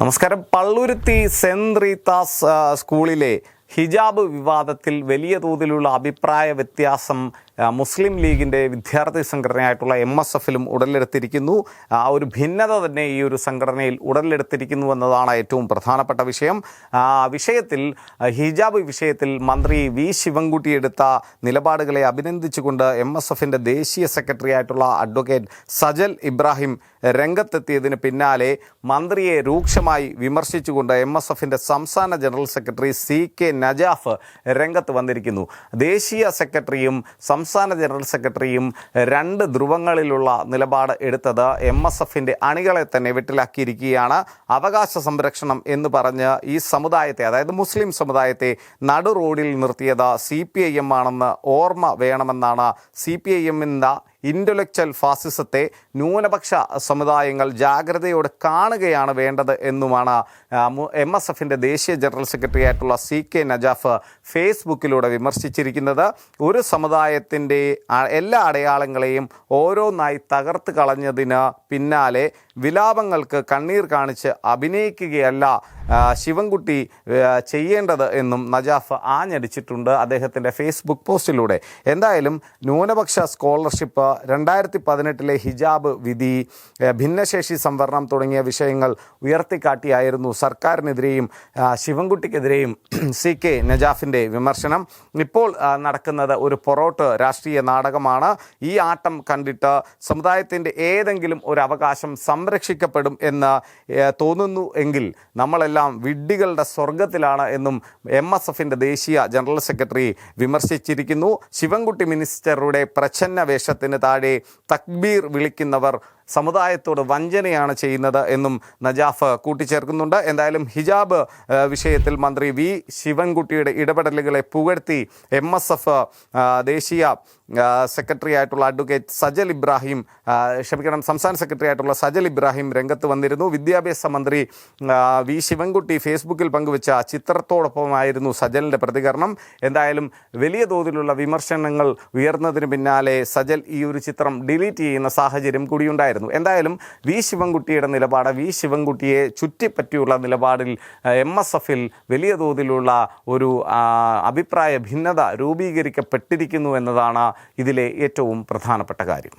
നമസ്കാരം. Palluruthy saint Rita's സ്കൂളിലെ ഹിജാബ് വിവാദത്തിൽ വലിയ തോതിലുള്ള അഭിപ്രായ വ്യത്യാസം മുസ്ലിം ലീഗിന്റെ വിദ്യാർത്ഥി സംഘടനയായിട്ടുള്ള എം എസ് എഫിലും ഉടലെടുത്തിരിക്കുന്നു. ആ ഒരു ഭിന്നത തന്നെ ഈ ഒരു സംഘടനയിൽ ഉടലെടുത്തിരിക്കുന്നു എന്നതാണ് ഏറ്റവും പ്രധാനപ്പെട്ട വിഷയം. ആ വിഷയത്തിൽ ഹിജാബ് വിഷയത്തിൽ മന്ത്രി വി ശിവൻകുട്ടി എടുത്ത നിലപാടുകളെ അഭിനന്ദിച്ചുകൊണ്ട് എം എസ് എഫിന്റെ ദേശീയ സെക്രട്ടറി ആയിട്ടുള്ള അഡ്വക്കേറ്റ് സജൽ ഇബ്രാഹിം രംഗത്തെത്തിയതിന് പിന്നാലെ മന്ത്രിയെ രൂക്ഷമായി വിമർശിച്ചുകൊണ്ട് എം എസ് എഫിന്റെ സംസ്ഥാന general secretary C K Najaf രംഗത്ത് വന്നിരിക്കുന്നു. ദേശീയ സെക്രട്ടറിയും സംസ്ഥാന ജനറൽ സെക്രട്ടറിയും രണ്ട് ധ്രുവങ്ങളിലുള്ള നിലപാട് എടുത്തത് എം എസ് എഫിന്റെ അണികളെ തന്നെ വെട്ടിലാക്കിയിരിക്കുകയാണ്. അവകാശ സംരക്ഷണം എന്ന് പറഞ്ഞ് ഈ സമുദായത്തെ അതായത് മുസ്ലിം സമുദായത്തെ നടു റോഡിൽ നിർത്തിയത് സി പി ഐ എം ആണെന്ന് ഓർമ്മ വേണമെന്നാണ് സി പി ഐ എമ്മിന്റെ ഇന്റലക്ച്വൽ ഫാസിസത്തെ ന്യൂനപക്ഷ സമുദായങ്ങൾ ജാഗ്രതയോടെ കാണുകയാണ് വേണ്ടത് എന്നുമാണ് എം എസ് എഫിന്റെ ദേശീയ ജനറൽ സെക്രട്ടറി ആയിട്ടുള്ള സി കെ നജാഫ് ഫേസ്ബുക്കിലൂടെ വിമർശിച്ചിരിക്കുന്നത്. ഒരു സമുദായത്തിന്റെ എല്ലാ അടയാളങ്ങളെയും ഓരോന്നായി തകർത്ത് കളഞ്ഞതിന് പിന്നാലെ വിലാപങ്ങൾക്ക് കണ്ണീർ കാണിച്ച് അഭിനയിക്കുകയല്ല ശിവൻകുട്ടി ചെയ്യേണ്ടത് എന്നും നജാഫ് ആഞ്ഞടിച്ചിട്ടുണ്ട് അദ്ദേഹത്തിന്റെ ഫേസ്ബുക്ക് പോസ്റ്റിലൂടെ. എന്തായാലും ന്യൂനപക്ഷ സ്കോളർഷിപ്പ് രണ്ടായിരത്തി പതിനെട്ടിലെ ഹിജാബ് വിധി ഭിന്നശേഷി സംവരണം തുടങ്ങിയ വിഷയങ്ങൾ ഉയർത്തിക്കാട്ടിയായിരുന്നു സർക്കാരിനെതിരെയും ശിവൻകുട്ടിക്കെതിരെയും സി കെ നജാഫിന്റെ വിമർശനം. ഇപ്പോൾ നടക്കുന്നത് ഒരു പൊറോട്ട് രാഷ്ട്രീയ നാടകമാണ്. ഈ ആട്ടം കണ്ടിട്ട് സമുദായത്തിന്റെ ഏതെങ്കിലും ഒരു അവകാശം സംരക്ഷിക്കപ്പെടും എന്ന് തോന്നുന്നു എങ്കിൽ നമ്മളെല്ലാം വിഡ്ഢികളുടെ സ്വർഗത്തിലാണ് എന്നും എം എസ് എഫിന്റെ ദേശീയ ജനറൽ സെക്രട്ടറി വിമർശിച്ചിരിക്കുന്നു. ശിവൻകുട്ടി മിനിസ്റ്ററുടെ പ്രച്ഛന്ന വേഷത്തിന് താഴെ തക്ബീർ വിളിക്കുന്നവർ സമുദായത്തോട് വഞ്ചനയാണ് ചെയ്യുന്നത് എന്നും നജാഫ് കൂട്ടിച്ചേർക്കുന്നുണ്ട്. എന്തായാലും ഹിജാബ് വിഷയത്തിൽ മന്ത്രി വി. ശിവൻകുട്ടിയുടെ ഇടപെടലുകളെ പുകഴ്ത്തി എം എസ് എഫ് ദേശീയ സെക്രട്ടറി ആയിട്ടുള്ള അഡ്വക്കേറ്റ് സജൽ ഇബ്രാഹിം ക്ഷമിക്കണം സംസ്ഥാന സെക്രട്ടറി ആയിട്ടുള്ള സജൽ ഇബ്രാഹിം രംഗത്ത് വന്നിരുന്നു. വിദ്യാഭ്യാസ മന്ത്രി വി. ശിവൻകുട്ടി ഫേസ്ബുക്കിൽ പങ്കുവച്ച ചിത്രത്തോടൊപ്പമായിരുന്നു സജലിന്റെ പ്രതികരണം. എന്തായാലും വലിയ തോതിലുള്ള വിമർശനങ്ങൾ ഉയർന്നതിന് പിന്നാലെ സജൽ ഈ ഒരു ചിത്രം ഡിലീറ്റ് ചെയ്യുന്ന സാഹചര്യം കൂടിയുണ്ടായിരുന്നു. എന്തായാലും വി ശിവൻകുട്ടിയുടെ നിലപാട് വി ശിവൻകുട്ടിയെ ചുറ്റിപ്പറ്റിയുള്ള നിലപാടിൽ എം എസ് എഫിൽ വലിയ തോതിലുള്ള ഒരു അഭിപ്രായ ഭിന്നത രൂപീകരിക്കപ്പെട്ടിരിക്കുന്നു എന്നതാണ് ഇതിലെ ഏറ്റവും പ്രധാനപ്പെട്ട കാര്യം.